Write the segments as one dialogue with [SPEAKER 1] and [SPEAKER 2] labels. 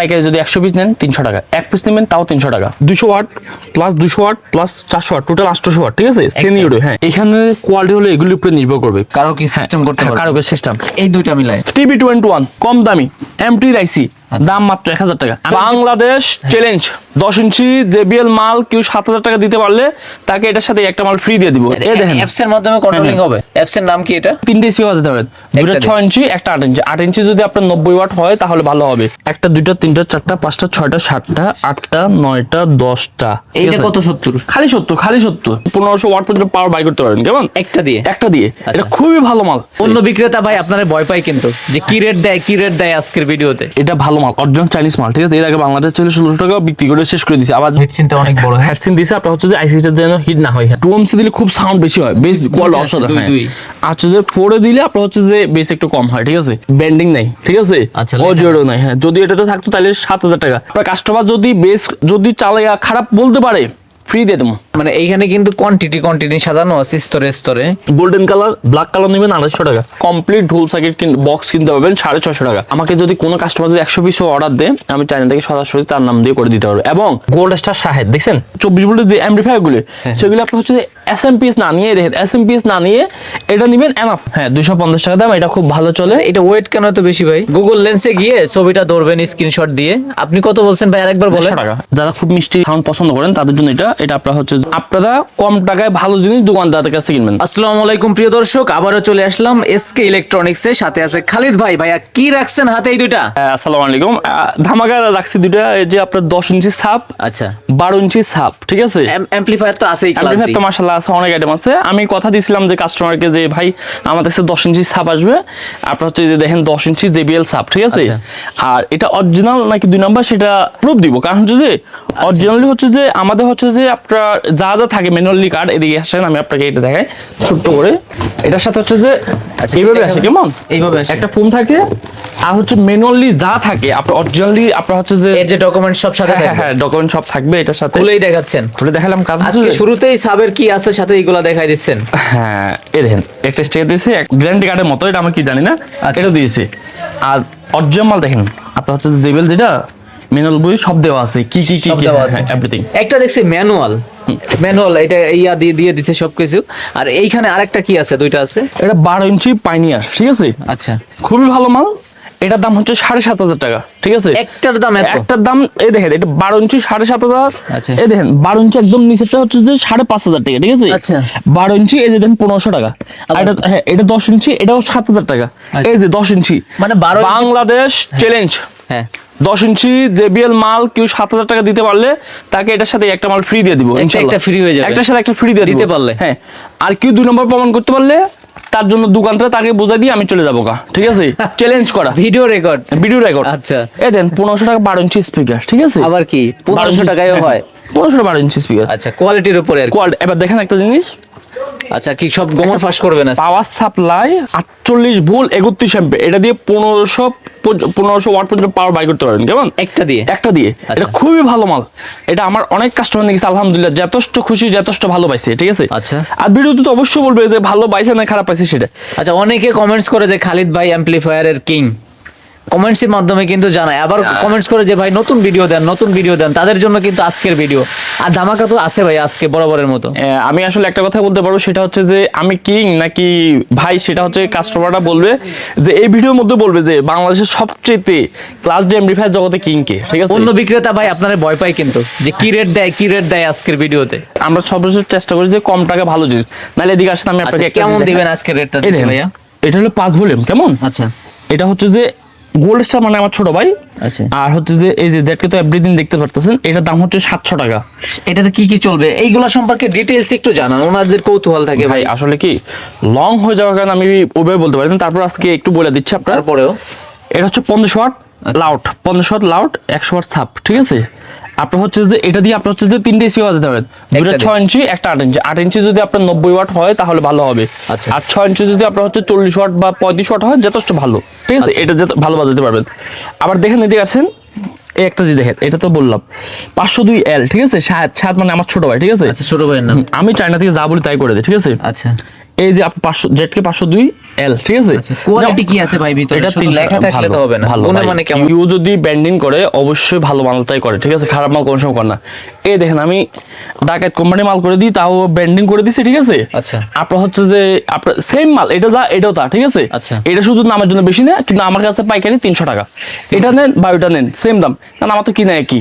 [SPEAKER 1] পাইকারি যদি একশো পিস নেন তিনশো টাকা। এক পিস নেবেন তাও তিনশো টাকা। দুশো ওয়াট প্লাস দুশো ওয়াট প্লাস চারশো ওয়াট টোটাল আটশোশো ওয়াট ঠিক আছে? সেনিউডো হ্যাঁ। এখানে কোয়ালিটি হলে এগুলির উপরে নির্ভর করবে।
[SPEAKER 2] কারও কি সিস্টেম করতে
[SPEAKER 1] হবে
[SPEAKER 2] পারবে?
[SPEAKER 1] কারও সিস্টেম
[SPEAKER 2] এই দুইটা মিলায়।
[SPEAKER 1] টিভি টোয়েন্টি ওয়ান কম দামি এম টি
[SPEAKER 2] রাইসি।
[SPEAKER 1] দাম মাত্র এক হাজার টাকা। বাংলাদেশ চ্যালেঞ্জ দশ ইঞ্চি জেবিএল মাল কেউ সাত হাজার টাকা দিতে পারলে তাকে এটার সাথে একটা মাল ফ্রি দিয়ে দিব। এই দেখেন।
[SPEAKER 2] অ্যাপস এর মাধ্যমে কন্ট্রোলিং হবে। অ্যাপস এর নাম কি এটা?
[SPEAKER 1] তিনটে পারেন দুটো। ছয় ইঞ্চি একটা আট ইঞ্চি। আট ইঞ্চি যদি আপনার নব্বই ওয়াট হয় তাহলে ভালো হবে। একটা দুইটা তিনটা চারটা পাঁচটা ছয়টা সাতটা আটটা নয়টা দশটা।
[SPEAKER 2] এইটা কত সত্তর?
[SPEAKER 1] খালি সত্তর খালি সত্তর। পনেরোশো ওয়াট পর্যন্ত পাওয়ার বাই করতে পারেন কেমন?
[SPEAKER 2] একটা দিয়ে?
[SPEAKER 1] একটা দিয়ে। এটা খুবই ভালো মাল।
[SPEAKER 2] অন্য বিক্রেতা ভাই আপনারা ভয় পায় কিন্তু যে কি রেট দেয় কি রেট দেয় আজকের ভিডিওতে
[SPEAKER 1] এটা ভালো মাল অরিজিনাল চাইনিজ মাল ঠিক আছে? এর আগে বাংলাদেশ ছিল ষোলোশো টাকা বিক্রি করে শেষ করে দিছে আবার
[SPEAKER 2] হেডসিনটা অনেক বড় হেড
[SPEAKER 1] সিন দিছে আপনার হচ্ছে যে আইসিটা যেন হিট না হয় টু এমসি দিলে খুব সাউন্ড বেশি হয় বেশ কোয়াল অসাধারণ হ্যাঁ।
[SPEAKER 2] দুই।
[SPEAKER 1] আচ্ছা যে ফোরে দিলে আপনার হচ্ছে যে বেস একটু কম হয় ঠিক আছে? ব্যান্ডিং নাই ঠিক আছে?
[SPEAKER 2] আচ্ছা,
[SPEAKER 1] ও
[SPEAKER 2] লেখা
[SPEAKER 1] নাই হ্যাঁ। যদি এটাতে থাকতো তাহলে সাত হাজার টাকা। আপনার কাস্টমার যদি বেস যদি চালাইয়া খারাপ বলতে পারে ফ্রি দিয়ে দেবো।
[SPEAKER 2] মানে এইখানে কিন্তু কোয়ান্টিটি কোয়ান্টিটি সাজানো আছে স্তরে স্তরে
[SPEAKER 1] গোল্ডেন কালার ব্ল্যাক কালার নেবেন আড়াইশো টাকা। কমপ্লিট ঢোল সার্কিট বক্স কিনতে পারবেন সাড়ে ছশো টাকা। আমাকে যদি কোনো কাস্টমার যদি একশো পিসও অর্ডার দেয় আমি চাইনা থেকে সরাসরি তার নাম দিয়ে করে দিতে পারব। এবং গোল্ড স্টার শাহেদ দেখছেন? চব্বিশ ভোল্টের যে অ্যাম্পলিফায়ারগুলো সেগুলো আপনি হচ্ছে এস এম পিএস না নিয়ে দেখেন। এস এম পিএস না নিয়ে এটা নিবেন এনাফ হ্যাঁ দুইশো পঞ্চাশ টাকা দাম এটা খুব ভালো চলে।
[SPEAKER 2] এটা ওয়েট কেন এত বেশি ভাই? গুগল লেন্সে গিয়ে ছবিটা ধরবেন স্ক্রিনশট দিয়ে। আপনি কত বলছেন ভাই? আরেকবার বলেন।
[SPEAKER 1] টাকা। যারা খুব মিষ্টি সাউন্ড পছন্দ করেন তাদের জন্য এটা এটা আপনার হচ্ছে আপনারা কম টাকায় ভালো জিনিস দোকানদারের কাছ কিনবেন।
[SPEAKER 2] আসসালামু আলাইকুম প্রিয় দর্শক আবারও চলে আসলাম এসকে ইলেকট্রনিক্স এর সাথে আছে খালিদ ভাই। ভাইয়া কি রাখছেন হাতে এই দুইটা?
[SPEAKER 1] হ্যাঁ, আসসালামু আলাইকুম। ধামাকা রাখছি দুইটা এই যে আপনার দশ ইঞ্চি সাপ
[SPEAKER 2] আচ্ছা।
[SPEAKER 1] বারো ইঞ্চি সাপ ঠিক আছে?
[SPEAKER 2] অ্যাম্পলিফায়ার তো আছেই ক্লাস
[SPEAKER 1] অ্যাম্পলিফায়ার তো মাশাআল্লাহ আছে অনেক আইটেম আছে। আমি কথা দিয়েছিলাম যে কাস্টমারকে যে ভাই আমাদের কাছে দশ ইঞ্চি সাপ আসবে। আপনার হচ্ছে যে দেখেন দশ ইঞ্চি জেবিএল সাপ ঠিক আছে?
[SPEAKER 2] আচ্ছা।
[SPEAKER 1] আর এটা অরিজিনাল নাকি দুই নাম্বার সেটা প্রুফ দিব। কারণ হচ্ছে যে
[SPEAKER 2] আচ্ছা।
[SPEAKER 1] অরিজিনালি হচ্ছে যে আমাদের হচ্ছে যে আপনার যা যা থাকে ম্যানুয়ালি কার্ড এদিকে আসেন আমি আপনাকে এটা দেখাই ছোট্ট করে। এটার সাথে হচ্ছে যে
[SPEAKER 2] আচ্ছা,
[SPEAKER 1] এইভাবে আসে কেমন?
[SPEAKER 2] এইভাবে আসে।
[SPEAKER 1] একটা ফোন থাকে আর হচ্ছে ম্যানুয়ালি যা থাকে আপনার অরিজিনালি আপনার হচ্ছে যে
[SPEAKER 2] এর যে ডকুমেন্ট সব সাথে
[SPEAKER 1] হ্যাঁ
[SPEAKER 2] থাকবে।
[SPEAKER 1] হ্যাঁ ডকুমেন্ট সব থাকবে এটার সাথে।
[SPEAKER 2] খুলেই দেখাচ্ছেন।
[SPEAKER 1] খুলে দেখালাম হচ্ছে
[SPEAKER 2] আজকে শুরুতেই সাবের কি আছে সাথে এইগুলা দেখাই দিচ্ছেন?
[SPEAKER 1] হ্যাঁ এই দেখেন একটা স্টেট দিয়েছে গ্যারান্টি কার্ডের মতো এটা আমি কি জানি না?
[SPEAKER 2] আচ্ছা।
[SPEAKER 1] এটা দিয়েছে। আর অরিজিনাল দেখেন আপনার হচ্ছে জেবেল যেটা মেনুয়াল বই সব দেওয়া আছে কি কি কি
[SPEAKER 2] দেওয়া আছে।
[SPEAKER 1] এভরিথিং
[SPEAKER 2] একটা দেখছি ম্যানুয়াল। ম্যানুয়াল এটা ইয়া দিয়ে দিয়ে দিচ্ছে সবকিছু। আর এইখানে আরেকটা কি আছে দুইটা আছে?
[SPEAKER 1] এটা বারো ইঞ্চি পাইনিয়ার ঠিক আছে?
[SPEAKER 2] আচ্ছা।
[SPEAKER 1] খুবই ভালো মাল। এটার দাম হচ্ছে সাড়ে সাত হাজার টাকা ঠিক আছে?
[SPEAKER 2] একটার দাম
[SPEAKER 1] একটার দাম এই দেখেন এটা বারো ইঞ্চি সাড়ে সাত হাজার।
[SPEAKER 2] আচ্ছা।
[SPEAKER 1] এই দেখেন বারো ইঞ্চি একদম নিচেরটা হচ্ছে যে সাড়ে পাঁচ হাজার টাকা ঠিক আছে?
[SPEAKER 2] আচ্ছা।
[SPEAKER 1] বারো ইঞ্চি এই যে দেখেন পনেরোশো টাকা। আর এটা হ্যাঁ এটা দশ ইঞ্চি এটাও সাত হাজার টাকা।
[SPEAKER 2] আচ্ছা।
[SPEAKER 1] এই যে দশ ইঞ্চি।
[SPEAKER 2] মানে 12
[SPEAKER 1] বাংলাদেশ চ্যালেঞ্জ
[SPEAKER 2] হ্যাঁ।
[SPEAKER 1] দশ ইঞ্চি জেবিএল মাল কেউ সাত হাজার টাকা দিতে পারলে তাকে এটার সাথে একটা মাল ফ্রি দিয়ে দিব
[SPEAKER 2] একটা- free হয়ে যাবে।
[SPEAKER 1] একটার সাথে একটা ফ্রি দিয়ে
[SPEAKER 2] দিতে পারলে।
[SPEAKER 1] হ্যাঁ আর কেউ দুই নম্বর প্রমাণ করতে পারলে তার জন্য দোকানটা তাকে বোঝা দিয়ে আমি চলে যাব গা ঠিক আছে? চ্যালেঞ্জ করা।
[SPEAKER 2] ভিডিও রেকর্ড
[SPEAKER 1] ভিডিও রেকর্ড
[SPEAKER 2] আচ্ছা।
[SPEAKER 1] এই দেন পনেরোশো টাকা বারো ইঞ্চি স্পিকার ঠিক আছে?
[SPEAKER 2] আবার কি? পনেরোশো টাকায় হয়।
[SPEAKER 1] পনেরোশো বারো ইঞ্চি স্পিকার
[SPEAKER 2] আচ্ছা কোয়ালিটির উপরে
[SPEAKER 1] কোয়ালিটি এবার দেখেন একটা জিনিস।
[SPEAKER 2] আচ্ছা কি সব গোমর ফাঁস করবে না?
[SPEAKER 1] পাওয়ার সাপ্লাই আটচল্লিশ ভোল্ট একত্রিশ অ্যাম্পে এটা দিয়ে পনেরোশো পনেরোশো ওয়াট পর্যন্ত পাওয়ার বাই করতে পারবেন কেমন?
[SPEAKER 2] একটা দিয়ে?
[SPEAKER 1] একটা দিয়ে।
[SPEAKER 2] আচ্ছা।
[SPEAKER 1] এটা খুবই ভালো মাল। এটা আমার অনেক কাস্টমার গেছে আলহামদুলিল্লাহ যথেষ্ট খুশি যথেষ্ট ভালো পাইছে ঠিক আছে?
[SPEAKER 2] আচ্ছা।
[SPEAKER 1] আর ভিডিওতে তো অবশ্যই বলবে যে ভালো পাইছে না খারাপ পাইছে সেটা।
[SPEAKER 2] আচ্ছা অনেকে কমেন্টস করে যে খালিদ ভাই অ্যাম্পলিফায়ারের কিং কমেন্টস এর মাধ্যমে কিন্তু জানায়। আবার কমেন্টস করে যে ভাই নতুন ভিডিও দেন নতুন ভিডিও দেন তাদের জন্য কিন্তু আজকের ভিডিও আর ধামাকা তো আছে ভাই আজকে বরাবরের মতো।
[SPEAKER 1] আমি আসলে একটা কথা বলতে পারব সেটা হচ্ছে যে আমি কিং নাকি ভাই সেটা হচ্ছে কাস্টমাররা বলবে যে এই ভিডিওর মধ্যে বলবে যে বাংলাদেশের সবচেয়ে ক্লাস ডি এমপ্লিফায়ার জগতে কিং কে ঠিক আছে?
[SPEAKER 2] অন্য বিক্রেতা ভাই আপনারা ভয় পায় কিন্তু যে কি রেট দেয় কি রেট দেয় আজকের ভিডিওতে
[SPEAKER 1] আমরা সর্বোচ্চ চেষ্টা করি যে কম টাকা ভালো জিনিস। নাহলে এদিকে আসেন আমি
[SPEAKER 2] আচ্ছা
[SPEAKER 1] আপনাকে
[SPEAKER 2] কেমন দিবেন। আজকের রেটটা ভাইয়া?
[SPEAKER 1] এটা হলো পাঁচ ভলিউম কেমন?
[SPEAKER 2] আচ্ছা।
[SPEAKER 1] এটা হচ্ছে যে গোল্ড স্টার মানে আমার ছোট ভাই।
[SPEAKER 2] আচ্ছা।
[SPEAKER 1] আর হচ্ছে যে এই যে জ্যাকেট তো এভরিদিন দেখতে পারতেছেন এটার দাম হচ্ছে সাতশো টাকা।
[SPEAKER 2] এটাতে কি কি চলবে? এইগুলা সম্পর্কে ডিটেলস একটু জানান ওনাদের কৌতূহল থাকে
[SPEAKER 1] ভাই আসলে কি লং হয়ে যাওয়ার কারণে আমি ওভাবে বলতে পারি না। তারপর আজকে একটু বলে দিচ্ছি আপনার।
[SPEAKER 2] পরেও
[SPEAKER 1] এটা হচ্ছে পঞ্চাশ ওয়াট লাউড পঞ্চাশ ওয়াট লাউড একশো ওয়াট সাপ ঠিক আছে? আপনার হচ্ছে যে এটা দিয়ে আপনার হচ্ছে যে তিনটে এসি বাজাতে পারেন। দুটো। ছয় ইঞ্চি একটা আট ইঞ্চি। আট ইঞ্চি যদি আপনার নব্বই ওয়াট হয় তাহলে ভালো হবে।
[SPEAKER 2] আচ্ছা।
[SPEAKER 1] আর ছয় ইঞ্চি যদি আপনার হচ্ছে চল্লিশ ওয়াট বা পঁয়ত্রিশ ওয়াট হয় যথেষ্ট ভালো। ঠিক আছে?
[SPEAKER 2] আচ্ছা।
[SPEAKER 1] এটা যত ভালো বাজাতে পারবেন। আবার দেখেন এদিকে আছেন এই একটা যে দেখেন এটা তো বললাম। পাঁচশো দুই এল ঠিক আছে? সাত সাত মানে আমার ছোট ভাই ঠিক আছে?
[SPEAKER 2] আচ্ছা ছোট ভাইয়ের নাম।
[SPEAKER 1] আমি চায়না থেকে যা বলি তাই করে দিই ঠিক আছে?
[SPEAKER 2] আচ্ছা।
[SPEAKER 1] এই যে আপনি পাঁচশো পাঁচশো দুই এল ঠিক আছে?
[SPEAKER 2] কোয়ালিটি কি আছে ভাই ভিতরে?
[SPEAKER 1] এটা
[SPEAKER 2] শুধু লেখা থাকলে তো হবে না।
[SPEAKER 1] ভালো
[SPEAKER 2] মানে কেমন?
[SPEAKER 1] কেউ যদি করে অবশ্যই ভালো মালটাই করে ঠিক আছে? খারাপ মাল কোনো সময় করে না। এই দেখেন আমি ডাকাত কোম্পানি মাল করে দিই তাও ব্যান্ডিং করে দিছি ঠিক আছে?
[SPEAKER 2] আচ্ছা।
[SPEAKER 1] আপনার হচ্ছে যে আপনার সেম মাল এটা যা এটাও তা ঠিক আছে?
[SPEAKER 2] আচ্ছা।
[SPEAKER 1] এটা শুধু নামের জন্য বেশি না কিন্তু আমার কাছে পাইকারি তিনশো টাকা। এটা নেন বা নেন সেম দাম। কারণ আমার তো কিনা একই।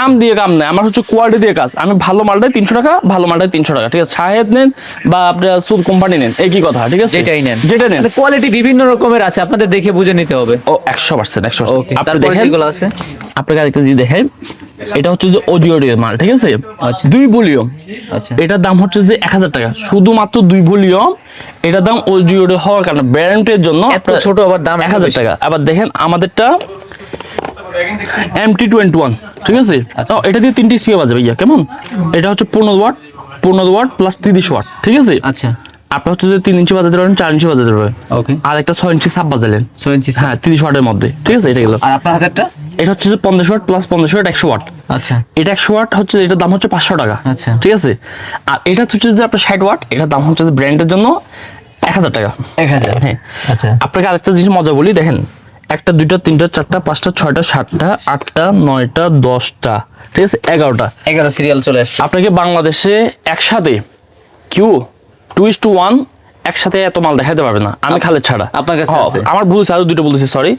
[SPEAKER 1] নাম দিয়ে কাম নেই আমার হচ্ছে কোয়ালিটি দিয়ে কাজ। আমি ভালো মালটাই তিনশো টাকা ভালো মালটাই তিনশো টাকা ঠিক আছে? শাহেদ নেন বা আপনার সুদ কোম্পানি নেন একই কথা ঠিক আছে?
[SPEAKER 2] যেটাই নেন।
[SPEAKER 1] যেটা নেন।
[SPEAKER 2] কোয়ালিটি বিভিন্ন রকমের আছে আপনাদের দেখে বুঝে নিতে হবে।
[SPEAKER 1] ও একশো পার্সেন্ট একশো
[SPEAKER 2] ওকে
[SPEAKER 1] আপনি
[SPEAKER 2] তারপরে
[SPEAKER 1] দেখেন
[SPEAKER 2] আছে?
[SPEAKER 1] আপনাকে আরেকটা যদি দেখেন এটা হচ্ছে যে অডিও অডিও মাল ঠিক আছে?
[SPEAKER 2] আচ্ছা।
[SPEAKER 1] দুই ভলিউম।
[SPEAKER 2] আচ্ছা।
[SPEAKER 1] এটার দাম হচ্ছে যে এক হাজার টাকা। শুধুমাত্র দুই ভলিউম এটার দাম অডিও অডিও হওয়ার কারণে ব্র্যান্ডের জন্য
[SPEAKER 2] ছোট আবার দাম
[SPEAKER 1] এক হাজার টাকা। আবার দেখেন আমাদেরটা এম টি টোয়েন্টি ওয়ান ঠিক আছে?
[SPEAKER 2] আচ্ছা।
[SPEAKER 1] এটা দিয়ে তিনটি স্পিকার বাজে ভাইয়া কেমন? এটা হচ্ছে পনেরো ওয়াট পনেরো ওয়াট প্লাস তিরিশ ওয়াট ঠিক আছে?
[SPEAKER 2] আচ্ছা।
[SPEAKER 1] আপনি হচ্ছে যে তিন ইঞ্চি বাজাতে পারবেন চার ইঞ্চি বাজাতে পারবেন।
[SPEAKER 2] ওকে।
[SPEAKER 1] আর একটা ছয় ইঞ্চি সাপ বাজালেন।
[SPEAKER 2] ছয় ইঞ্চি
[SPEAKER 1] হ্যাঁ তিরিশ ওয়াটের মধ্যে ঠিক আছে? এটা গেল।
[SPEAKER 2] আর আপনার হাতেরটা?
[SPEAKER 1] এটা হচ্ছে যে পঞ্চাশ ওয়াট প্লাস পঞ্চাশ ওয়াট একশো ওয়াট।
[SPEAKER 2] আচ্ছা।
[SPEAKER 1] এটা একশো ওয়াট হচ্ছে এটার দাম হচ্ছে পাঁচশো টাকা
[SPEAKER 2] আচ্ছা।
[SPEAKER 1] ঠিক আছে? আর এটা হচ্ছে যে আপনার ষাট ওয়াট এটার দাম হচ্ছে যে ব্র্যান্ডের জন্য এক হাজার টাকা।
[SPEAKER 2] এক হাজার।
[SPEAKER 1] হ্যাঁ।
[SPEAKER 2] আচ্ছা।
[SPEAKER 1] আপনাকে আরেকটা জিনিস মজা বলি দেখেন একটা দুইটা তিনটা চারটা পাঁচটা ছয়টা সাতটা আটটা নয়টা দশটা। ঠিক আছে? এগারোটা।
[SPEAKER 2] এগারো সিরিয়াল চলে আসছে।
[SPEAKER 1] আপনাকে বাংলাদেশে একসাথে কিউ টু ইস টু ওয়ান একসাথে এত মাল দেখাতে পারবে না। আমি খালেদ ছাড়া।
[SPEAKER 2] আপনার কাছে
[SPEAKER 1] হ্যাঁ,
[SPEAKER 2] আছে?
[SPEAKER 1] আমার ভুল আরও দুটো বলেছি সরি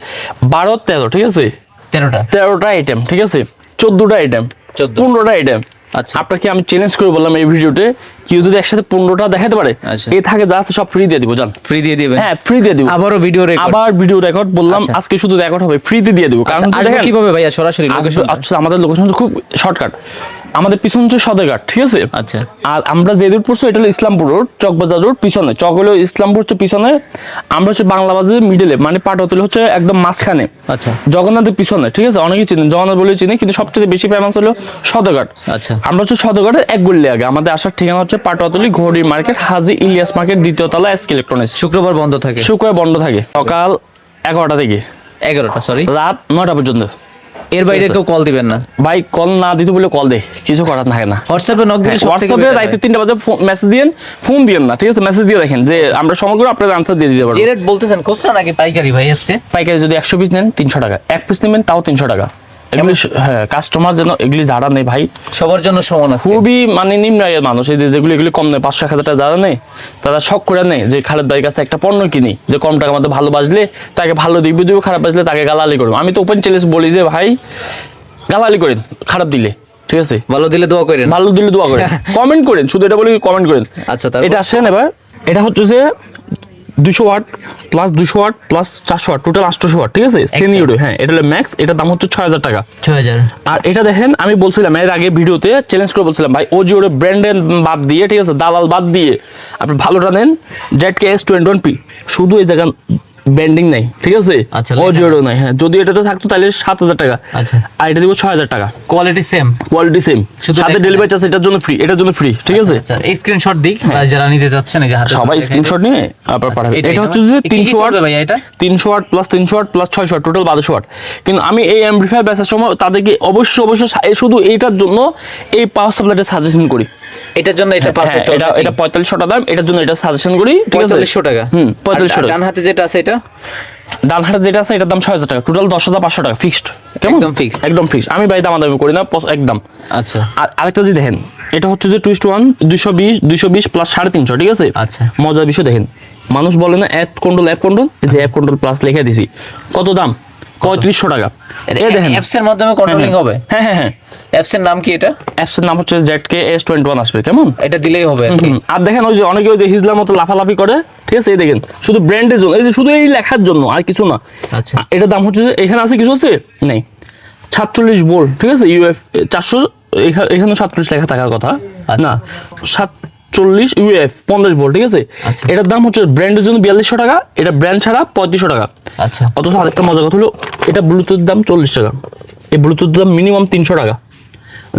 [SPEAKER 1] বারো তেরো ঠিক আছে?
[SPEAKER 2] তেরোটা।
[SPEAKER 1] তেরোটা আইটেম ঠিক আছে? চোদ্দটা আইটেম
[SPEAKER 2] 14
[SPEAKER 1] পনেরোটা আইটেম
[SPEAKER 2] আচ্ছা।
[SPEAKER 1] আপনাকে আমি চ্যালেঞ্জ করে বললাম এই ভিডিওতে কেউ যদি একসাথে পনেরোটা দেখাতে পারে এ থাকে যা আছে সব ফ্রি দিয়ে দিব জান।
[SPEAKER 2] ফ্রি দিয়ে দিবেন?
[SPEAKER 1] হ্যাঁ ফ্রি দিয়ে দিব।
[SPEAKER 2] আবারও ভিডিও রেকর্ড
[SPEAKER 1] আবার ভিডিও রেকর্ড বললাম
[SPEAKER 2] আচ্ছা।
[SPEAKER 1] আজকে শুধু রেকর্ড হবে ফ্রি দিয়ে দিব। কারণ দেখেন
[SPEAKER 2] কীভাবে ভাইয়া সরাসরি লোকেশন
[SPEAKER 1] আচ্ছা আমাদের লোকেশন খুব শর্টকাট আমাদের পিছন হচ্ছে সদরঘাট ঠিক আছে?
[SPEAKER 2] আচ্ছা।
[SPEAKER 1] আর আমরা যে রোড পড়ছি এটা হলো ইসলামপুর রোড চকবাজার রোড পিছনে। চক হলো ইসলামপুর হচ্ছে পিছনে। আমরা হচ্ছে বাংলা বাজারের মিডলে মানে পাটতল হচ্ছে একদম মাঝখানে।
[SPEAKER 2] আচ্ছা।
[SPEAKER 1] জগন্নাথের পিছনে ঠিক আছে? অনেকেই চিনেন জগন্নাথ বলে চিনি কিন্তু সবচেয়ে বেশি ফেমাস হলো সদরঘাট।
[SPEAKER 2] আচ্ছা।
[SPEAKER 1] আমরা হচ্ছে সদরঘাটের এক গল্লি আগে আমাদের আসার ঠিকানা হচ্ছে পাটুয়াতলি ঘড়ি মার্কেট হাজি ইলিয়াস মার্কেট দ্বিতীয় তলা এস ইলেকট্রনিক্স।
[SPEAKER 2] শুক্রবার বন্ধ থাকে।
[SPEAKER 1] শুক্রবার বন্ধ থাকে। সকাল এগারোটা থেকে।
[SPEAKER 2] এগারোটা সরি
[SPEAKER 1] রাত নয়টা পর্যন্ত।
[SPEAKER 2] এর বাইরে কেউ কল দিবেন না।
[SPEAKER 1] ভাই কল না দিতে বলে কল দে। কিছু করার থাকে না।
[SPEAKER 2] হোয়াটসঅ্যাপে নক দিলে
[SPEAKER 1] হোয়াটসঅ্যাপে রাইতে। তিনটা বাজে মেসেজ দিয়েন ফোন দিয়েন না ঠিক আছে? মেসেজ দিয়ে দেখেন যে আমরা সমগ্র আপনার আনসার দিয়ে দিতে পারব।
[SPEAKER 2] যে রেট বলতেছেন খুচরা নাকি পাইকারি ভাই আজকে?
[SPEAKER 1] পাইকারি যদি একশো পিস নেন তিনশো টাকা। এক পিস নেবেন তাও তিনশো টাকা। এগুলি হ্যাঁ কাস্টমার যেন এগুলি যারা নেই ভাই
[SPEAKER 2] সবার জন্য সমান আছে
[SPEAKER 1] খুবই মানে নিম্ন আয়ের মানুষ। এই যে যেগুলি এগুলি কম নেই পাঁচশো এক হাজার টাকা যারা নেই তারা শখ করে নেই যে খালেদ ভাইয়ের কাছে একটা পণ্য কিনি যে কম টাকা মধ্যে ভালো বাজলে তাকে ভালো দিবি দিব খারাপ বাজলে তাকে গালালি করব। আমি তো ওপেন চ্যালেঞ্জ বলি যে ভাই গালালি করেন খারাপ দিলে ঠিক আছে?
[SPEAKER 2] ভালো দিলে দোয়া করেন।
[SPEAKER 1] ভালো দিলে দোয়া করেন। কমেন্ট করেন শুধু এটা বলি কমেন্ট করেন?
[SPEAKER 2] আচ্ছা?
[SPEAKER 1] এটা আসেন এবার এটা হচ্ছে যে দুশো ওয়াট প্লাস দুশো ওয়াট প্লাস চারশো ওয়াট টোটাল আটশোশো ওয়াট ঠিক আছে? সেনিউডো হ্যাঁ এটা হলো ম্যাক্স এটার দাম হচ্ছে ছয় হাজার টাকা।
[SPEAKER 2] ছয় হাজার।
[SPEAKER 1] আর এটা দেখেন আমি বলছিলাম এর আগে ভিডিওতে চ্যালেঞ্জ করে বলছিলাম ভাই ও জিওর ব্র্যান্ডের বাদ দিয়ে ঠিক আছে দালাল বাদ দিয়ে আপনি ভালোটা নেন Z K S twenty one P শুধু এই জায়গা ব্যান্ডিং নাই ঠিক আছে?
[SPEAKER 2] আচ্ছা,
[SPEAKER 1] নাই হ্যাঁ যদি এটাতে থাকতো তাহলে সাত হাজার টাকা।
[SPEAKER 2] আচ্ছা।
[SPEAKER 1] আর এটা দিব ছয় হাজার টাকা।
[SPEAKER 2] কোয়ালিটি সেম
[SPEAKER 1] কোয়ালিটি সেম সাথে ডেলিভারি চার্জ এটার জন্য ফ্রি এটার জন্য ফ্রি ঠিক আছে?
[SPEAKER 2] আচ্ছা এই স্ক্রিনশট দিক বা যারা নিতে যাচ্ছেন এই যে
[SPEAKER 1] সবাই স্ক্রিনশট নিয়ে আপনার পাঠাবে
[SPEAKER 2] এটাই
[SPEAKER 1] এটা হচ্ছে যে
[SPEAKER 2] এ কি কি
[SPEAKER 1] তিনশো ওয়াট
[SPEAKER 2] চলবে ভাইয়া এটা?
[SPEAKER 1] তিনশো ওয়াট প্লাস তিনশো ওয়াট প্লাস ছয়শো ওয়াট টোটাল বারোশো ওয়াট। কিন্তু আমি এই অ্যাম্প্লিফায়ার বেচার সময় তাদেরকে অবশ্যই অবশ্যই শুধু এইটার জন্য এই পাওয়ার সাপ্লাইটা সাজেশন করি।
[SPEAKER 2] এটার জন্য এটা
[SPEAKER 1] হ্যাঁ,
[SPEAKER 2] পারফেক্ট
[SPEAKER 1] এটা এটা পঁয়তাল্লিশশো টাকা দাম এটার জন্য এটা সাজেশন করি ঠিক আছে?
[SPEAKER 2] পঁয়তাল্লিশশো টাকা।
[SPEAKER 1] হুম টাকা।
[SPEAKER 2] ডান হাতে যেটা আছে এটা?
[SPEAKER 1] ডান হাতে যেটা আছে এটার দাম ছয় হাজার টাকা। টোটাল দশ হাজার পাঁচশো টাকা ফিক্সড কেমন?
[SPEAKER 2] একদম fixed।
[SPEAKER 1] একদম ফিক্সড আমি ভাই দামাদামি করি না একদম।
[SPEAKER 2] আচ্ছা।
[SPEAKER 1] আর আরেকটা যদি দেখেন এটা হচ্ছে যে টুইস্ট ওয়ান দুশো বিশ দুশো বিশ প্লাস সাড়ে তিনশো ঠিক আছে?
[SPEAKER 2] আচ্ছা।
[SPEAKER 1] মজার বিষয় দেখেন মানুষ বলে না অ্যাপ কন্ট্রোল অ্যাপ কন্ট্রোল এই যে অ্যাপ কন্ট্রোল প্লাস লিখে দিছি। কত দাম? পঁয়ত্রিশশো টাকা। এ দেখেন।
[SPEAKER 2] অ্যাপস এর মাধ্যমে কন্ট্রোলিং হবে?
[SPEAKER 1] হ্যাঁ হ্যাঁ হ্যাঁ।
[SPEAKER 2] অ্যাপস এর নাম কি এটা?
[SPEAKER 1] অ্যাপসের নাম হচ্ছে Z K S twenty one আসবে কেমন?
[SPEAKER 2] এটা দিলেই হবে আর
[SPEAKER 1] দেখেন ওই যে অনেকে ওই যে হিজলার মতো লাফালাফি করে ঠিক আছে? এই দেখেন শুধু ব্র্যান্ডের জন্য এই যে শুধু এই লেখার জন্য আর কিছু না।
[SPEAKER 2] আচ্ছা।
[SPEAKER 1] এটার দাম হচ্ছে এখানে আছে কিছু আছে? নেই। সাতচল্লিশ বোল্ট ঠিক আছে? ইউএফ চারশো এখানে সাতচল্লিশ লেখা থাকার কথা।
[SPEAKER 2] আচ্ছা।
[SPEAKER 1] না সাতচল্লিশ ইউএফ পঞ্চাশ বোল্ট ঠিক আছে?
[SPEAKER 2] আচ্ছা।
[SPEAKER 1] এটার দাম হচ্ছে ব্র্যান্ডের জন্য বিয়াল্লিশশো টাকা এটা ব্র্যান্ড ছাড়া পঁয়ত্রিশশো টাকা।
[SPEAKER 2] আচ্ছা।
[SPEAKER 1] অথচ আরেকটা মজার কথা হলো এটা ব্লুটুথ দাম চল্লিশ টাকা। এই ব্লুটুথ দাম মিনিমাম তিনশো টাকা।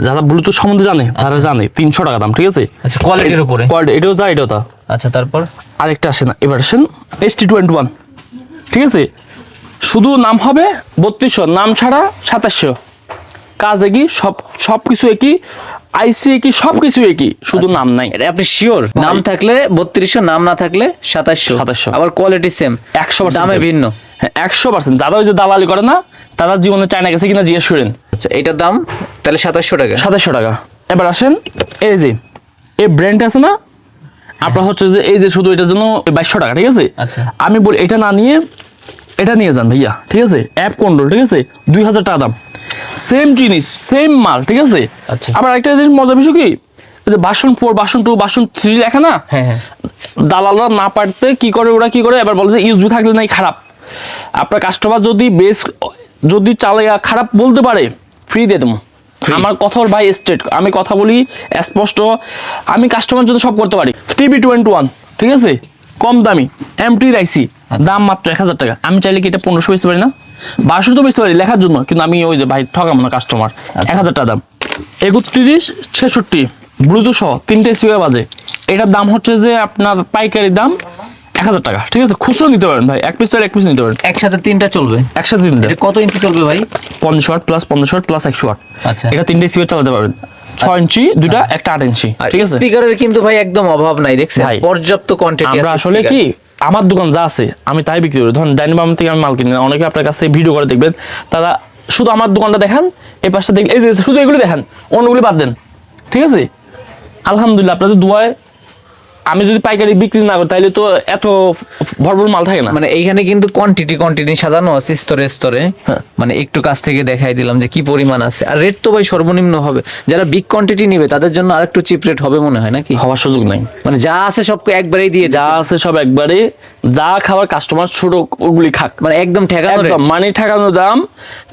[SPEAKER 1] যারা ব্লুটুথ সম্বন্ধে জানে তারা জানে তিনশো টাকা দাম ঠিক আছে?
[SPEAKER 2] আচ্ছা কোয়ালিটির উপরে।
[SPEAKER 1] কোয়ালিটি এটাও যা এটাও তা।
[SPEAKER 2] আচ্ছা তারপর?
[SPEAKER 1] আরেকটা আসে না এবার আসেন এস টি টোয়েন্টি ওয়ান ঠিক আছে? শুধু নাম হবে বত্রিশশো নাম ছাড়া সাতাশশো। কাজ একই সব সব কিছু একই আইসি একই সবকিছু একই? শুধু নাম নাই।
[SPEAKER 2] এটা আপনি শিওর নাম থাকলে বত্রিশশো নাম না থাকলে সাতাশশো।
[SPEAKER 1] 2700
[SPEAKER 2] আবার কোয়ালিটি সেম
[SPEAKER 1] 100%
[SPEAKER 2] দামে ভিন্ন।
[SPEAKER 1] হ্যাঁ একশো পার্সেন্ট যারা ওই যে দালালি করে না তারা জীবনে চায়না গেছে কিনা জিজ্ঞেস করেন।
[SPEAKER 2] আচ্ছা এটার দাম তাহলে সাতাশশো টাকা।
[SPEAKER 1] সাতাশশো টাকা। এবার আসেন এই যে এই ব্র্যান্ড আছে না আপনার হচ্ছে যে এই যে শুধু এটার জন্য বাইশশো টাকা ঠিক আছে?
[SPEAKER 2] আচ্ছা।
[SPEAKER 1] আমি বলি এটা না নিয়ে এটা নিয়ে যান ভাইয়া ঠিক আছে? অ্যাপ কন্ট্রোল ঠিক আছে? দুই হাজার টাকা দাম। সেম জিনিস সেম মাল ঠিক আছে?
[SPEAKER 2] আচ্ছা।
[SPEAKER 1] আবার একটা জিনিস মজার বিষয় কি? যে বাসন ফোর বাসন টু বাসন থ্রি লেখা না?
[SPEAKER 2] হ্যাঁ হ্যাঁ।
[SPEAKER 1] দালালরা না পারতে কি করে ওরা কি করে? এবার বলে যে ইউজবি থাকলে নাই খারাপ। আপনার কাস্টমার যদি বেস যদি চালে খারাপ বলতে পারে ফ্রি দিয়ে দেবো। আমার কথা ভাই স্টেট আমি কথা বলি স্পষ্ট। আমি কাস্টমার জন্য সব করতে পারি। টিভি টোয়েন্টি ওয়ান ঠিক আছে? কম দামি। এম এমটি রাইসি দাম মাত্র এক হাজার টাকা। আমি চাইলে কি এটা পনেরোশো বেচতে পারি না? বারোশো তো বেচতে পারি লেখার জন্য। কিন্তু আমি ওই যে ভাই ঠকাবো না কাস্টমার এক হাজার টাকা দাম। একত্রিশ ছেষট্টি ব্লুটুথ সহ তিনটে সিওয়ে বাজে। এটার দাম হচ্ছে যে আপনার পাইকারি দাম এক হাজার টাকা। ঠিক আছে? খুচরো নিতে পারেন ভাই। এক পিস চাইলে এক পিস নিতে পারেন।
[SPEAKER 2] একসাথে তিনটা চলবে?
[SPEAKER 1] একসাথে তিনটে।
[SPEAKER 2] কত ইঞ্চি চলবে ভাই?
[SPEAKER 1] পঞ্চাশ ওয়াট প্লাস পঞ্চাশ ওয়াট প্লাস একশো ওয়াট
[SPEAKER 2] আচ্ছা।
[SPEAKER 1] এটা তিনটে সিওয়ে চালাতে পারবেন। ছয় ইঞ্চি দুইটা একটা আট ইঞ্চি ঠিক আছে?
[SPEAKER 2] স্পিকারের কিন্তু ভাই একদম অভাব নাই দেখছেন? পর্যাপ্ত কোয়ান্টিটি
[SPEAKER 1] আমরা আসলে কি আমার দোকান যা আছে, আমি তাই বিক্রি করি। ধরুন ডাইনিং বাম থেকে আমি মাল কিনি না, অনেকে আপনার কাছ থেকে ভিডিও করে দেখবেন, তারা শুধু আমার দোকানটা দেখান এই পাশটা দেখলে এই যে, শুধু এগুলো দেখান, অন্যগুলি বাদ দেন, ঠিক আছে? আলহামদুলিল্লাহ, আপনাদের দোয়ায় আমি যদি পাইকারি বিক্রি না করি তাহলে তো এত ভরপুর মাল থাকে না।
[SPEAKER 2] মানে এইখানে কিন্তু কোয়ান্টিটি কোয়ান্টিটি সাজানো আছে স্তরে স্তরে
[SPEAKER 1] হ্যাঁ।
[SPEAKER 2] মানে একটু কাছ থেকে দেখাই দিলাম যে কি পরিমাণ আছে। আর রেট তো ভাই সর্বনিম্ন হবে। যারা বিগ কোয়ান্টিটি নিবে তাদের জন্য আরেকটু চিপ রেট হবে মনে হয় নাকি?
[SPEAKER 1] হওয়ার সুযোগ নাই।
[SPEAKER 2] মানে যা আছে সবকে একবারেই দিয়ে
[SPEAKER 1] যা আছে সব একবারে যা খাবার কাস্টমার ছোট ওগুলি খাক।
[SPEAKER 2] মানে একদম ঠেকানো।
[SPEAKER 1] একদম মানে ঠেকানো দাম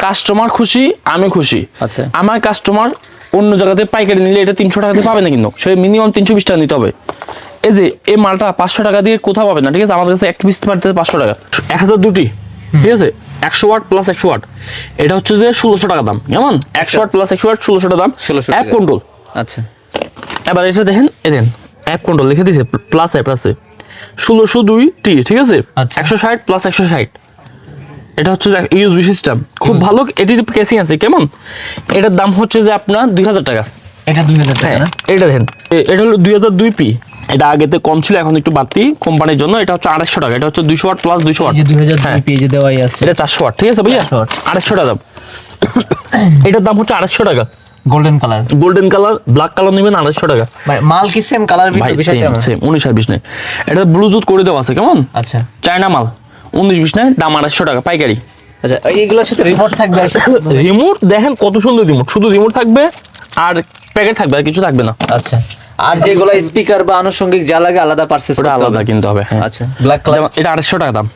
[SPEAKER 1] কাস্টমার খুশি আমি খুশি।
[SPEAKER 2] আচ্ছা।
[SPEAKER 1] আমার কাস্টমার অন্য জায়গাতে পাইকারি নিলে এটা তিনশো টাকাতে পাবে না কিন্তু। সে মিনিমাম তিনশো বিশ টাকা নিতে হবে। এই যে এই মালটা পাঁচশো টাকা দিয়ে কোথাও পাবে না ঠিক আছে? আমাদের কাছে একটা পিস পারতে পাঁচশো টাকা। এক হাজার দুটি ঠিক আছে? একশো ওয়াট প্লাস একশো ওয়াট। এটা হচ্ছে যে ষোলোশো টাকা দাম কেমন? একশো ওয়াট প্লাস একশো ওয়াট ষোলোশো টাকা দাম।
[SPEAKER 2] 1600
[SPEAKER 1] অ্যাপ
[SPEAKER 2] টাকা।
[SPEAKER 1] কন্ট্রোল
[SPEAKER 2] আচ্ছা।
[SPEAKER 1] এবার এটা দেখেন এ দেন অ্যাপ কন্ট্রোল লিখে দিয়েছে প্লাস অ্যাপ আছে। ষোলোশো দুই টি ঠিক আছে?
[SPEAKER 2] আচ্ছা।
[SPEAKER 1] একশো ষাট প্লাস একশো ষাট। এটা হচ্ছে ইউজবি সিস্টেম খুব ভালো এটির কেসিং আছে কেমন? এটার দাম হচ্ছে যে আপনার দুই হাজার টাকা।
[SPEAKER 2] এটা দুই হাজার টাকা
[SPEAKER 1] হ্যাঁ এটা দেখেন এটা হলো দুই হাজার দুই পি। এটা আগেতে কম ছিল এখন একটু বাড়তি কোম্পানির জন্য। এটা হচ্ছে আড়াইশো টাকা এটা হচ্ছে দুইশো ওয়াট প্লাস দুইশো ওয়াট। হ্যাঁ।
[SPEAKER 2] দেওয়াই আছে।
[SPEAKER 1] এটা চারশো ওয়াট ঠিক আছে ভাইয়া? আড়াইশো টাকা দাম। এটার দাম হচ্ছে আড়াইশো টাকা।
[SPEAKER 2] Golden colour
[SPEAKER 1] golden colour black colour নেবেন আড়াইশো টাকা।
[SPEAKER 2] মাল কি সেম কালার
[SPEAKER 1] সেম সেম উনিশ আর বিশ নেই। এটা ব্লুটুথ করে দেওয়া আছে কেমন?
[SPEAKER 2] আচ্ছা।
[SPEAKER 1] চায়না মাল উনিশ বিশ নেয় দাম আড়াইশো টাকা পাইকারি।
[SPEAKER 2] আচ্ছা এইগুলোর সাথে রিমোট থাকবে
[SPEAKER 1] রিমোট দেখেন কত সুন্দর রিমোট শুধু রিমোট থাকবে আর প্যাকেট থাকবে আর কিছু থাকবে না।
[SPEAKER 2] আচ্ছা। আর যেগুলো স্পিকার বা আনুষঙ্গিক যা লাগে আলাদা পারচেজ করতে
[SPEAKER 1] ওটা আলাদা কিনতে হবে। হ্যাঁ।
[SPEAKER 2] আচ্ছা ব্ল্যাক কালার
[SPEAKER 1] এটা আড়াইশো টাকা দাম।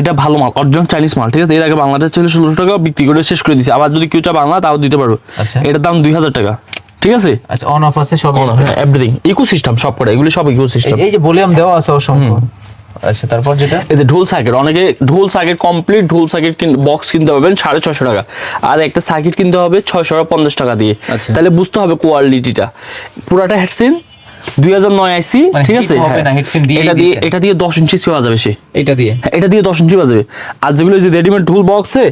[SPEAKER 1] এটা ভালো মাল অরিজিনাল চাইনিজ মাল ঠিক আছে? এর আগে বাংলাদেশ ছিল ষোলোশো টাকা বিক্রি করে শেষ করে দিয়েছে। আবার যদি কেউ চা বাংলা তাও দিতে পারব
[SPEAKER 2] আচ্ছা।
[SPEAKER 1] এটার দাম দুই হাজার টাকা ঠিক আছে?
[SPEAKER 2] আচ্ছা অন অফ আছে সব
[SPEAKER 1] হ্যাঁ এভরিথিং ইকো সিস্টেম সব করে এগুলি সব ইকো সিস্টেম
[SPEAKER 2] এই যে ভলিউম দেওয়া আছে অসংখ্য। আচ্ছা তারপর যেটা?
[SPEAKER 1] এই যে ঢোল সার্কিট অনেকে ঢোল সার্কিট কমপ্লিট ঢোল সার্কিট বক্স কিনতে পারবেন সাড়ে ছশো টাকা। আর একটা সার্কিট কিনতে হবে ছয়শো পঞ্চাশ টাকা দিয়ে।
[SPEAKER 2] আচ্ছা।
[SPEAKER 1] তাহলে বুঝতে হবে কোয়ালিটিটা পুরাটা হেডসিন দুই হাজার নয় আইসি
[SPEAKER 2] মানে
[SPEAKER 1] ঠিক আছে?
[SPEAKER 2] হবে। না, headset দিয়েই
[SPEAKER 1] এটা দিয়ে এটা দিয়ে দশ ইঞ্চি পাওয়া যাবে সে।
[SPEAKER 2] এটা দিয়ে।
[SPEAKER 1] এটা দিয়ে দশ ইঞ্চি বাজাবে আর যেগুলো যে রেডিমেড ঢোল বক্সে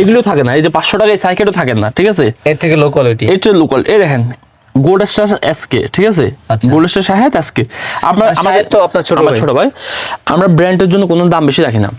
[SPEAKER 1] এগুলো থাকে না। এই যে পাঁচশো টাকা এই সাইকেলও থাকে না ঠিক আছে?
[SPEAKER 2] এর থেকে লো কোয়ালিটি
[SPEAKER 1] এই দেখেন এসকে ঠিক আছে?
[SPEAKER 2] আচ্ছা।
[SPEAKER 1] শাহেদ এসকে আমরা
[SPEAKER 2] তো আপনার ছোট ভাই।
[SPEAKER 1] ছোট ভাই। আমরা ব্র্যান্ডের জন্য কোনো দাম বেশি রাখি না।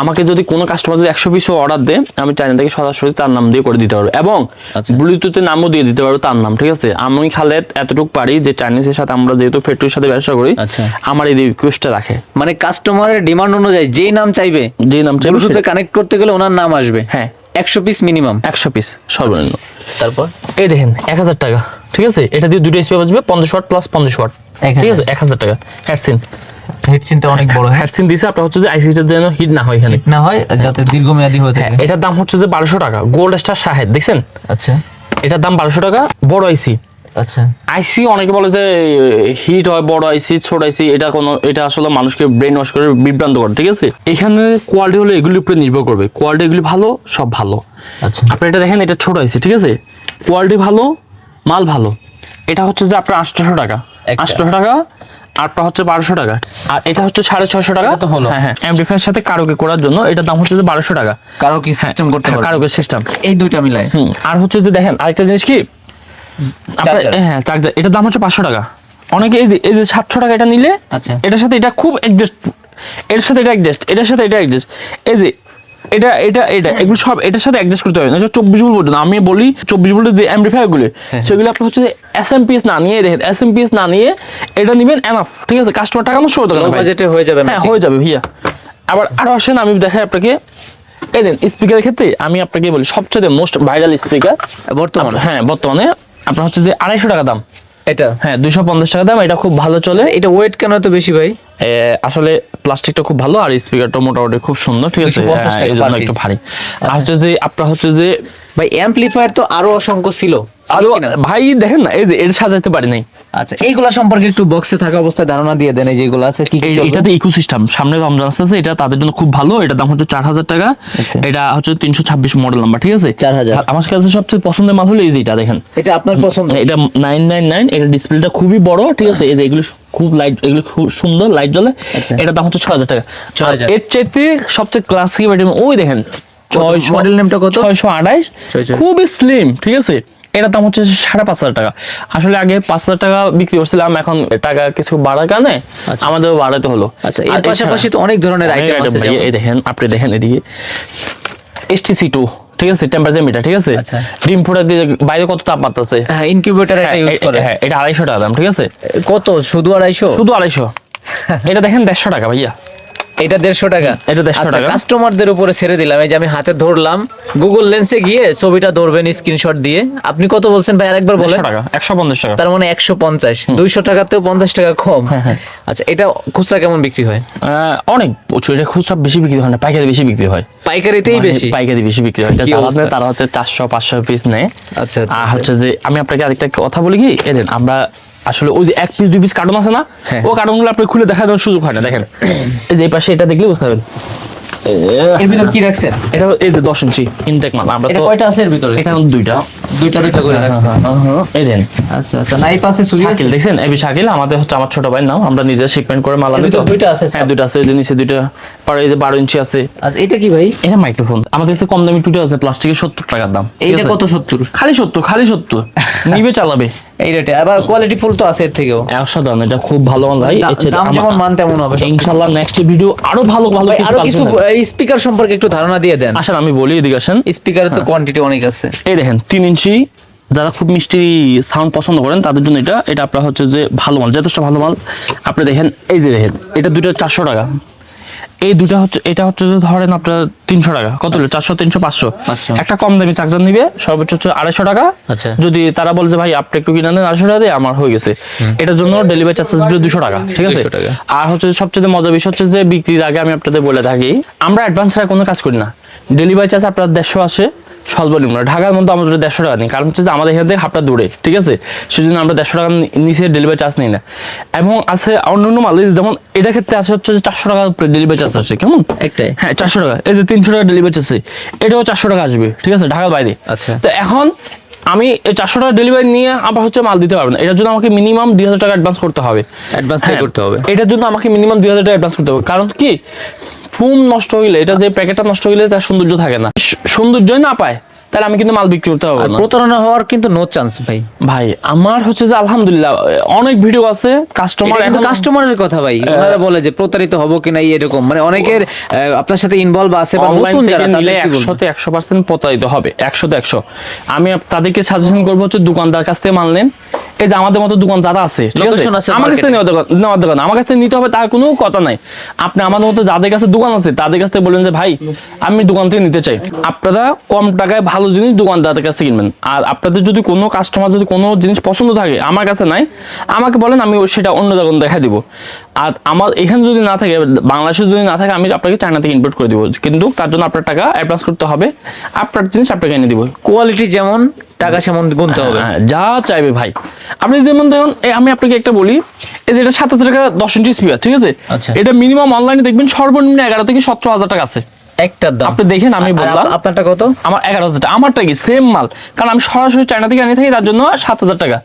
[SPEAKER 1] আমাকে যদি কোনো কাস্টমার যদি একশো পিসও অর্ডার দেয় আমি চাইনা থেকে সরাসরি তার নাম দিয়ে করে দিতে পারব। এবং
[SPEAKER 2] আচ্ছা।
[SPEAKER 1] ব্লুটুথে নামও দিয়ে দিতে পারব তার নাম ঠিক আছে? আমি খালেদ এতটুকু পারি যে চাইনিজের সাথে আমরা যেহেতু ফেটুর সাথে ব্যবসা করি
[SPEAKER 2] আচ্ছা।
[SPEAKER 1] আমার এই রিকোয়েস্টটা রাখে।
[SPEAKER 2] মানে কাস্টমারের ডিমান্ড অনুযায়ী যেই নাম চাইবে
[SPEAKER 1] যে নাম চাইবে
[SPEAKER 2] ব্লুটুথে কানেক্ট করতে গেলে ওনার নাম আসবে।
[SPEAKER 1] হ্যাঁ।
[SPEAKER 2] একশো পিস মিনিমাম
[SPEAKER 1] একশো পিস সর্বনিম্ন।
[SPEAKER 2] তারপর?
[SPEAKER 1] এই দেখেন এক হাজার টাকা ঠিক আছে? এটা দিয়ে দুটো এসপি বাজবে পঞ্চাশ ওয়াট প্লাস পঞ্চাশ ওয়াট ঠিক আছে? এক হাজার টাকা হ্যাডসিন
[SPEAKER 2] হেডসিনটা অনেক বড় হ্যাঁ।
[SPEAKER 1] হ্যাডসিন দিছে আপনার হচ্ছে যে আইসিটা যেন হিট না হয় এখানে।
[SPEAKER 2] না হয় যাতে দীর্ঘমেয়াদী হয়ে
[SPEAKER 1] হ্যাঁ
[SPEAKER 2] থাকে।
[SPEAKER 1] এটার দাম হচ্ছে যে বারোশো টাকা গোল্ড স্টার শাহেদ দেখছেন?
[SPEAKER 2] আচ্ছা।
[SPEAKER 1] এটার দাম বারোশো টাকা বড় আইসি
[SPEAKER 2] আচ্ছা।
[SPEAKER 1] আইসি অনেকে বলে যে হিট হয় বড় আইসি ছোট আইসি এটা কোনো এটা আসলে মানুষকে ব্রেন ওয়াশ করে বিভ্রান্ত করে ঠিক আছে? এখানে কোয়ালিটি হলো এগুলির উপরে নির্ভর করবে। কোয়ালিটি এগুলি ভালো সব ভালো।
[SPEAKER 2] আচ্ছা।
[SPEAKER 1] আপনি এটা দেখেন এটা ছোট আইসি ঠিক আছে? কোয়ালিটি ভালো মাল ভালো। এটা হচ্ছে যে আপনার আটশোশো টাকা। আটশোশো টাকা আটটা হচ্ছে বারোশো টাকা। আর এটা হচ্ছে সাড়ে ছশো টাকা।
[SPEAKER 2] তো হলো।
[SPEAKER 1] হ্যাঁ হ্যাঁ। অ্যাম্পলিফায়ার সাথে কারোকে করার জন্য এটার দাম হচ্ছে বারোশো টাকা।
[SPEAKER 2] কারও কি সিস্টেম করতে পারবে?
[SPEAKER 1] কারোকে সিস্টেম
[SPEAKER 2] এই দুইটা মিলাই।
[SPEAKER 1] হুম আর হচ্ছে যে দেখেন আরেকটা জিনিস কি? হ্যাঁ চার্জার এটার দাম হচ্ছে পাঁচশো টাকা। অনেকে এই যে এই যে সাতশো টাকা এটা নিলে
[SPEAKER 2] আচ্ছা।
[SPEAKER 1] এটার সাথে এটা খুব অ্যাডজাস্ট এর সাথে এটা অ্যাডজাস্ট এটার সাথে এটা অ্যাডজাস্ট এই যে এটা এটা এটা এগুলো সব এটার সাথে অ্যাডজাস্ট করতে হবে না। চব্বিশ ভোল্ট পর্যন্ত আমি বলি চব্বিশ ভোল্টের যে অ্যাম্পলিফায়ারগুলো সেগুলো আপনার হচ্ছে এস এম পিএস না নিয়ে দেখেন এস এম পিএস না নিয়ে এটা নিবেন এনাফ ঠিক আছে? কাস্টমার টাকা করতে
[SPEAKER 2] লো
[SPEAKER 1] ভাই।
[SPEAKER 2] বাজেটে হয়ে যাবে
[SPEAKER 1] হ্যাঁ হয়ে যাবে ভাইয়া। আবার আরও আসেন আমি দেখাই আপনাকে। এই দেন স্পিকারের ক্ষেত্রে আমি আপনাকে বলি সবচেয়ে মোস্ট ভাইরাল স্পিকার
[SPEAKER 2] বর্তমানে?
[SPEAKER 1] হ্যাঁ বর্তমানে আপনার হচ্ছে যে আড়াইশো টাকা দাম।
[SPEAKER 2] এটা?
[SPEAKER 1] হ্যাঁ দুইশো পঞ্চাশ টাকা দাম এটা খুব ভালো চলে।
[SPEAKER 2] এটা ওয়েট কেন এত বেশি ভাই?
[SPEAKER 1] আসলে প্লাস্টিকটা খুব ভালো আর স্পিকারটা মোটামুটি খুব সুন্দর ঠিক আছে?
[SPEAKER 2] 250
[SPEAKER 1] হ্যাঁ। একটু ভারী। আর হচ্ছে যে আপনার হচ্ছে যে
[SPEAKER 2] ভাই অ্যাম্পলিফায়ার তো আরও অসংখ্য ছিল। আরও
[SPEAKER 1] ভাই দেখেন না এই যে এটা সাজাতে পারি নাই।
[SPEAKER 2] আচ্ছা এইগুলা সম্পর্কে একটু বক্সে থাকা অবস্থায় ধারণা দিয়ে দেন এই যেগুলো আছে কি?
[SPEAKER 1] এটাতে ইকোসিস্টেম সামনে রমজান আসতেছে এটা তাদের জন্য খুব ভালো এটা দাম হচ্ছে চার হাজার টাকা।
[SPEAKER 2] আচ্ছা।
[SPEAKER 1] এটা হচ্ছে তিনশো ছাব্বিশ মডেল নাম্বার ঠিক আছে?
[SPEAKER 2] 4000
[SPEAKER 1] আর আমার কাছে সবচেয়ে পছন্দের মাল হলো এই যে এটা দেখেন।
[SPEAKER 2] এটা আপনার পছন্দ?
[SPEAKER 1] এটা নাইন নাইন নাইন এটা ডিসপ্লেটা খুবই বড় ঠিক আছে? এই যে এগুলো খুব লাইট এগুলো খুব সুন্দর লাইট জ্বলে।
[SPEAKER 2] আচ্ছা।
[SPEAKER 1] এটা দাম হচ্ছে ছয় হাজার টাকা।
[SPEAKER 2] 6000
[SPEAKER 1] আর এর চাইতে সবচেয়ে ক্লাসিক ওই দেখেন ছয়শো
[SPEAKER 2] model nameটা কত?
[SPEAKER 1] ছয়শো আঠাইশ
[SPEAKER 2] 600
[SPEAKER 1] খুবই স্লিম ঠিক আছে? দাম হচ্ছে সাড়ে পাঁচ হাজার টাকা। আসলে আগে পাঁচ হাজার টাকা বিক্রি করছিলাম এখন টাকা কিছু বাড়ার কারণে
[SPEAKER 2] আচ্ছা।
[SPEAKER 1] আমাদের বাড়াতে হলো।
[SPEAKER 2] আচ্ছা এর পাশাপাশি তো অনেক ধরনের আইটেম আছে
[SPEAKER 1] এই দেখেন আপনি দেখেন এদিকে। এসটিসি টু ঠিক আছে? টেম্পারেচার মিটার ঠিক আছে?
[SPEAKER 2] আচ্ছা।
[SPEAKER 1] ডিম ফোটা দিয়ে বাইরে কত তাপমাত্রা আছে?
[SPEAKER 2] হ্যাঁ ইনকিউবেটর এটা ইউজ
[SPEAKER 1] হ্যাঁ,
[SPEAKER 2] করে।
[SPEAKER 1] হ্যাঁ এটা আড়াইশো টাকা দাম ঠিক আছে?
[SPEAKER 2] কত? শুধু আড়াইশো?
[SPEAKER 1] শুধু আড়াইশো। এটা দেখেন দেড়শো টাকা ভাইয়া।
[SPEAKER 2] এটা দেড়শো টাকা।
[SPEAKER 1] এটা 150 টাকা।
[SPEAKER 2] কাস্টমারদের উপরে ছেড়ে দিলাম। এই যে আমি হাতে ধরলাম গুগল লেন্সে গিয়ে ছবিটা ধরবেন স্ক্রিনশট দিয়ে। আপনি কত বলছেন ভাই? আরেকবার বলেন।
[SPEAKER 1] একশো পঞ্চাশ টাকা।
[SPEAKER 2] তার মানে একশো পঞ্চাশ। দুইশো টাকাতেও পঞ্চাশ টাকা কম।
[SPEAKER 1] হ্যাঁ,
[SPEAKER 2] আচ্ছা এটা খুচরা কেমন বিক্রি হয়?
[SPEAKER 1] অনেক। প্রচুর। এটা খুচরা বেশি বিক্রি হয় না পাইকারি বেশি বিক্রি হয়।
[SPEAKER 2] পাইকারিতেই বেশি?
[SPEAKER 1] পাইকারি বেশি বিক্রি হয়? তারা হচ্ছে চারশো পাঁচশো পিস নেয়।
[SPEAKER 2] আচ্ছা, আচ্ছা,
[SPEAKER 1] আর
[SPEAKER 2] আচ্ছা।
[SPEAKER 1] হচ্ছে যে আমি আপনাকে আরেকটা কথা বলি কি? এই দেন আমরা আসলে ওই যে এক পিস দুই পিস কার্টন আছে না
[SPEAKER 2] হ্যাঁ।
[SPEAKER 1] ও কার্টনগুলো আপনি খুলে দেখা দেওয়ার সুযোগ হয় না দেখেন। এই যে এই পাশে এটা দেখলে বুঝতে পারবেন।
[SPEAKER 2] এর ভিতর কি রাখছেন?
[SPEAKER 1] এটা এই যে দশ ইঞ্চি ইনটেক মাল আমরা তো
[SPEAKER 2] কয়টা আছে এর ভিতরে?
[SPEAKER 1] এখানে দুইটা।
[SPEAKER 2] দুইটা দুইটা করে রাখছেন।
[SPEAKER 1] এই দেন
[SPEAKER 2] আচ্ছা আচ্ছা
[SPEAKER 1] শাকিল দেখছেন? এবি শাকিল আমাদের হচ্ছে আমার ছোট ভাইয়ের নাম আমরা নিজে শিপমেন্ট করে মাল
[SPEAKER 2] এর
[SPEAKER 1] আনি তো।
[SPEAKER 2] দুইটা আছে,
[SPEAKER 1] হ্যাঁ দুইটা আছে এই যে নিচে দুইটা পরে এই যে বারো ইঞ্চি আছে।
[SPEAKER 2] এটা কি ভাই?
[SPEAKER 1] এটা মাইক্রোফোন আমাদের কাছে কম দামি টুটে আছে প্লাস্টিকের সত্তর টাকার দাম। আছে?
[SPEAKER 2] কত সত্তর?
[SPEAKER 1] খালি সত্তর খালি সত্তর। নিবে চালাবে।
[SPEAKER 2] এই রেটে আবার কোয়ালিটি ফুল তো আছে এর থেকেও।
[SPEAKER 1] অসাধারণ এটা খুব ভালো ভাই।
[SPEAKER 2] দাম যেমন মান তেমন হবে
[SPEAKER 1] ইনশাল্লাহ নেক্সট ভিডিও আরও ভালো ভালো
[SPEAKER 2] আরও কিছু স্পিকার সম্পর্কে একটু ধারণা দিয়ে দেন।
[SPEAKER 1] আসেন আমি বলি এদিকে আসেন।
[SPEAKER 2] স্পিকারের তো কোয়ান্টিটি অনেক আছে।
[SPEAKER 1] এই দেখেন তিন ইঞ্চি। যারা খুব মিষ্টি সাউন্ড পছন্দ করেন তাদের জন্য এটা এটা আপনার হচ্ছে যে ভালো মাল যথেষ্ট ভালো মাল। আপনি দেখেন এই যে দেখেন এটা দুটো চারশো টাকা। এই দুটা হচ্ছে এটা হচ্ছে যে ধরেন আপনার তিনশো টাকা। কত হলো? চারশো তিনশো পাঁচশো।
[SPEAKER 2] 500
[SPEAKER 1] একটা কম দামি চার্জার নিবে সর্বোচ্চ হচ্ছে আড়াইশো টাকা।
[SPEAKER 2] আচ্ছা।
[SPEAKER 1] যদি তারা বলে যে ভাই আপনি একটু কিনে নেন আড়াইশো টাকা দিয়ে আমার হয়ে গেছে। এটার জন্য ডেলিভারি চার্জেস দুশো টাকা ঠিক আছে? আর হচ্ছে সবচেয়ে মজার বিষয় হচ্ছে যে বিক্রির আগে আমি আপনাদের বলে থাকি আমরা অ্যাডভান্স ছাড়া কোনো কাজ করি না। ডেলিভারি চার্জ আপনার দেড়শো আসে সর্বনিম্ন ঢাকার মধ্যে আমাদের দেড়শো টাকা নেই কারণ হচ্ছে যে আমাদের এখান থেকে হাফটা দূরে ঠিক আছে? সেজন্য আমরা দেড়শো টাকা নিচে ডেলিভারি চার্জ নিই না। এবং আছে অন্যান্য মাল যেমন এটা ক্ষেত্রে আছে হচ্ছে যে চারশো উপরে ডেলিভারি চার্জ আছে কেমন?
[SPEAKER 2] একটাই।
[SPEAKER 1] হ্যাঁ চারশো টাকা। এই যে তিনশো টাকা ডেলিভারি চার্জ এটাও চারশো টাকা আসবে ঠিক আছে? ঢাকার বাইরে।
[SPEAKER 2] আচ্ছা।
[SPEAKER 1] তো এখন আমি এই চারশো টাকা ডেলিভারি নিয়ে আবার হচ্ছে মাল দিতে পারব না। এটার জন্য আমাকে মিনিমাম দুই হাজার টাকা অ্যাডভান্স করতে হবে।
[SPEAKER 2] অ্যাডভান্স পে করতে হবে।
[SPEAKER 1] এটার জন্য আমাকে মিনিমাম দুই হাজার টাকা অ্যাডভান্স করতে হবে। কারণ কি? ফোম নষ্ট হইলে এটা যে প্যাকেটটা নষ্ট হইলে তার সৌন্দর্য থাকে না। সৌন্দর্যই না পায় তাহলে আমি কিন্তু মাল বিক্রি করতে পারব না।
[SPEAKER 2] প্রতারণা হওয়ার কিন্তু নো চান্স ভাই।
[SPEAKER 1] ভাই আমার হচ্ছে যে আলহামদুলিল্লাহ অনেক ভিডিও আছে কাস্টমার
[SPEAKER 2] কিন্তু কাস্টমারের কথা ভাই। ওনারা বলে যে প্রতারিত হব কিনা এরকম। মানে অনেকের আপনার সাথে ইনভলভ আছে বা নতুন যারা বলব?
[SPEAKER 1] একশোতে একশো পার্সেন্ট প্রতারিত হবে একশোতে একশো। আমি তাদেরকে সাজেশন করব হচ্ছে দোকানদার কাছ থেকে মানলেন এই যে আমাদের মতো দোকান যারা আছে ঠিক আছে?
[SPEAKER 2] Location
[SPEAKER 1] আমার কাছ থেকে নেওয়ার দোকান আমার কাছ থেকে নিতে হবে তার কোনো কথা নাই। আপনি আমাদের মতো যাদের কাছে দোকান আছে তাদের কাছ থেকে বললেন যে ভাই আমি দোকান থেকে নিতে চাই। আপনারা কম টাকায় ভালো জিনিস দোকানদারের কাছ কিনবেন। আর আপনাদের যদি কোনো কাস্টমার যদি কোনো জিনিস পছন্দ থাকে আমার কাছে নাই আমাকে বলেন আমি সেটা অন্য দোকান দেখা দিব। আর আমার এখানে যদি না থাকে বাংলাদেশে যদি না থাকে আমি আপনাকে চায়না থেকে ইম্পোর্ট করে দিব। কিন্তু তার জন্য আপনার টাকা অ্যাডভান্স করতে হবে। আপনার জিনিস আপনাকে এনে দিব।
[SPEAKER 2] কোয়ালিটি যেমন টাকা সেমন গুনতে হবে।
[SPEAKER 1] হ্যাঁ, যা চাইবে ভাই। আপনি যেমন ধরুন আমি আপনাকে একটা বলি এই যে এটা সাত হাজার টাকা দশ ইঞ্চি স্পিয়ার ঠিক আছে?
[SPEAKER 2] আচ্ছা।
[SPEAKER 1] এটা মিনিমাম অনলাইনে দেখবেন সর্বনিম্ন এগারো থেকে সতেরো হাজার টাকা আছে।
[SPEAKER 2] একটার দাম।
[SPEAKER 1] আপনি দেখেন আমি বললাম
[SPEAKER 2] আপনারটা কত?
[SPEAKER 1] আমার এগারো হাজার টাকা। আমারটা কি সেম মাল? কারণ আমি সরাসরি চায়না থেকে আনি থাকি তার জন্য সাত হাজার টাকা।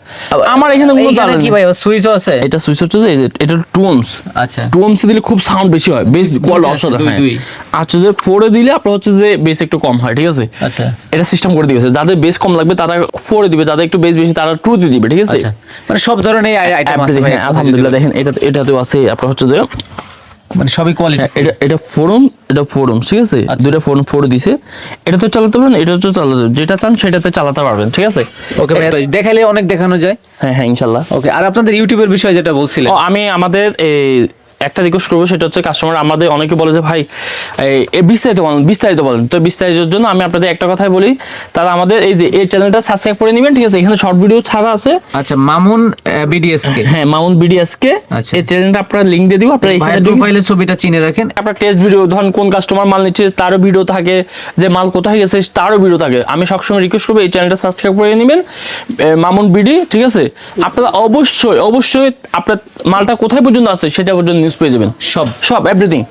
[SPEAKER 1] আমার এখানে কোনো জ্বালা
[SPEAKER 2] কি ভাই সুইচও আছে?
[SPEAKER 1] এটা সুইচ হচ্ছে এটা
[SPEAKER 2] আচ্ছা।
[SPEAKER 1] দিলে খুব সাউন্ড বেশি হয়। বেশ কোয়াল
[SPEAKER 2] আছে,
[SPEAKER 1] অসাধারণ
[SPEAKER 2] দুই,
[SPEAKER 1] হয় আচ্ছা যে ফোরে দিলে আপনার হচ্ছে যে বেস একটু কম হয় ঠিক আছে?
[SPEAKER 2] আচ্ছা।
[SPEAKER 1] এটা সিস্টেম করে দিয়েছে। যাদের বেস কম লাগবে তারা ফোরে দিবে। যাদের একটু বেস বেশি তারা টু দিয়ে দিবে ঠিক আছে?
[SPEAKER 2] আচ্ছা। মানে সব ধরনের আইটেম আছে
[SPEAKER 1] আলহামদুলিল্লাহ দেখেন এটা এটাতেও আছে আপনার হচ্ছে যে
[SPEAKER 2] মানে সবই কোয়ালিটি
[SPEAKER 1] হ্যাঁ, এটা এটা ফোরম এটা ফোরম ঠিক আছে। দুইটা ফোরম ফোর দিছে। এটা তো চালাতে পারবেন এটা তো চালাতে যেটা চান সেটাতে চালাতে পারবেন ঠিক আছে?
[SPEAKER 2] ওকে দেখালে অনেক দেখানো যায়।
[SPEAKER 1] হ্যাঁ হ্যাঁ ইনশাল্লাহ।
[SPEAKER 2] ওকে আর আপনাদের ইউটিউবের বিষয়ে যেটা বলছিলেন।
[SPEAKER 1] আমি আমাদের এই একটা রিকোয়েস্ট করব সেটা হচ্ছে কাস্টমার আমাদের অনেকে বলে যে ভাই বিস্তারিত বলেন বিস্তারিত বলেন। তো বিস্তারিতের জন্য আমি আপনাদের একটা কথাই বলি তারা আমাদের এই যে এই চ্যানেলটা সাবস্ক্রাইব করে নেবেন ঠিক আছে? এখানে শর্ট ভিডিও ছাড়া আছে।
[SPEAKER 2] আচ্ছা মামুন বিডিএস কে
[SPEAKER 1] হ্যাঁ মাউন্ট বিডিএসকে
[SPEAKER 2] আচ্ছা।
[SPEAKER 1] এই চ্যানেলটা আপনারা লিংক দিয়ে দিব আপনারা এখানে
[SPEAKER 2] প্রোফাইলের ছবিটা চিনে রাখেন।
[SPEAKER 1] আপনার টেস্ট ভিডিও ধরেন কোন কাস্টমার মাল নিচ্ছে তারও ভিডিও থাকে যে মাল কোথায় গেছে তারও ভিডিও থাকে। আমি সবসময় রিকোয়েস্ট করব এই চ্যানেলটা সাবস্ক্রাইব করে নেবেন মামুন বিডি ঠিক আছে? আপনারা অবশ্যই অবশ্যই আপনার মালটা কোথায় পর্যন্ত আছে সেটা পর্যন্ত পেয়ে যাবেন।
[SPEAKER 2] সব।
[SPEAKER 1] সব এভরিথিং